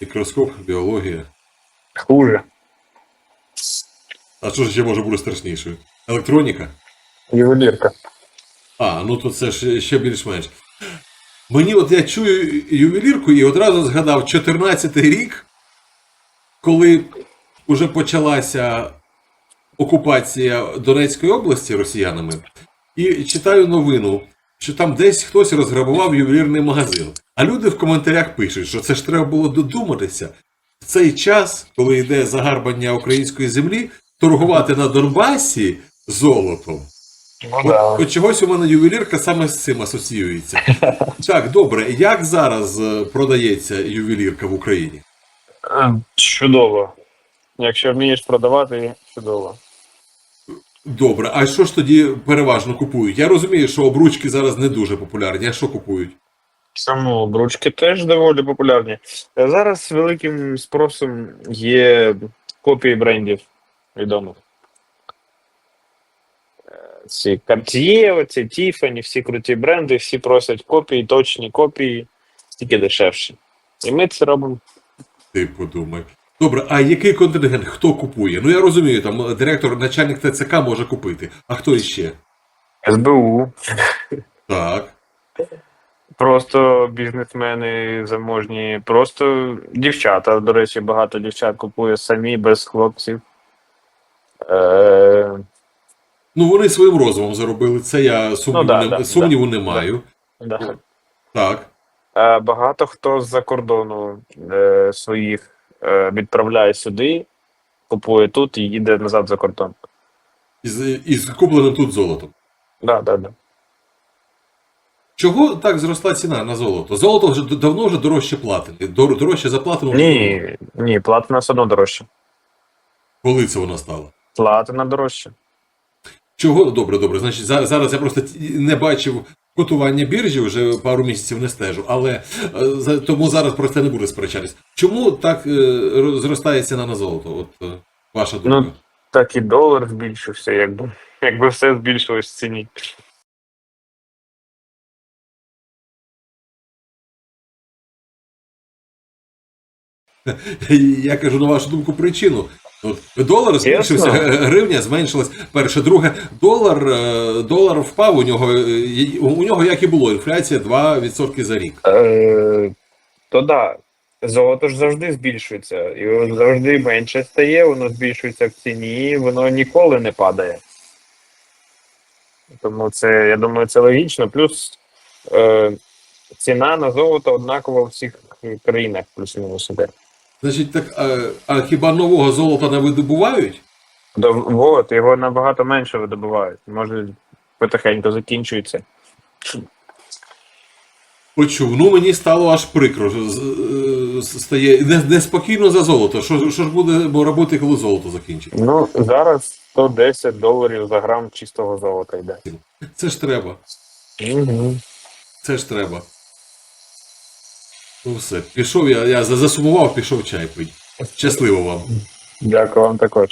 Мікроскоп, біологія. Хуже. А що ж ще може бути страшнішою? Електроніка? Ювелірка. А, ну то це ж ще більш-менш. Мені от я чую ювелірку і одразу згадав 14-й рік, коли вже почалася окупація Донецької області росіянами, і читаю новину, що там десь хтось розграбував ювелірний магазин. А люди в коментарях пишуть, що це ж треба було додуматися. В цей час, коли йде загарбання української землі, торгувати на Донбасі золотом. Ну От, от чогось у мене ювелірка саме з цим асоціюється. Так, добре. Як зараз е, продається ювелірка в Україні? Е, Чудово. Якщо вмієш продавати, чудово. Добре, а що ж тоді переважно купують? Я розумію, що обручки зараз не дуже популярні. А що купують? Саму обручки теж доволі популярні. Е, Зараз великим спросом є копії брендів відомих. Е, Ці Cartier, оці Tiffany, всі круті бренди, всі просять копії, точні копії, тільки дешевші. І ми це робимо. Ти подумай. Добре, а який контингент? Хто купує? Ну я розумію, там е, директор, начальник ТЦК може купити. А хто іще? СБУ. Так. Просто бізнесмени заможні, просто дівчата. До речі, багато дівчат купує самі без хлопців. Е, Ну вони своїм розумом заробили. Це я сумніву, Ну, да, не, да, сумніву не маю. да. Так. Е, багато хто з-за кордону е, своїх відправляє сюди, купує тут і їде назад за кордон. Із, із купленим тут золотом. Да, да, да. Чого так зросла ціна на золото? Золото вже д- давно вже дорожче платини. Дор- Дорожче за платину. Ні, ні, платина все одно дорожча. Коли це воно стало? Платина дорожча. Чого? Добре, добре. Значить, за- зараз я просто ті- не бачив котування біржі, вже пару місяців не стежу, але е, тому зараз про це не буду сперечатись. Чому так е, зростає ціна на золото? От е, ваша думка. Ну, Так і долар збільшився, якби, якби все збільшилось в ціні. Я кажу на вашу думку причину. От долар збільшився, гривня зменшилась. Перше, друге, долар, е, долар впав у нього. е, У нього як і було, інфляція 2% за рік. Е, то да, золото ж завжди збільшується, і завжди менше стає, воно збільшується в ціні, воно ніколи не падає. Тому це, я думаю, це логічно. Плюс е, ціна на золото однакова у всіх країнах, плюс-мінус іде. Значить, так, а, а хіба нового золота не видобувають? До, от, його набагато менше видобувають. Може, потихеньку закінчується. Почув. Ну мені стало аж прикро. з- е, Стає не- неспокійно за золото. Що, що ж будемо робити, коли золото закінчиться? Ну, зараз 110 доларів за грам чистого золота йде. Це ж треба. Угу. Це ж треба. Ну все, пішов я, я за- засумував, пішов чай пить. Щасливо вам. Дякую вам також.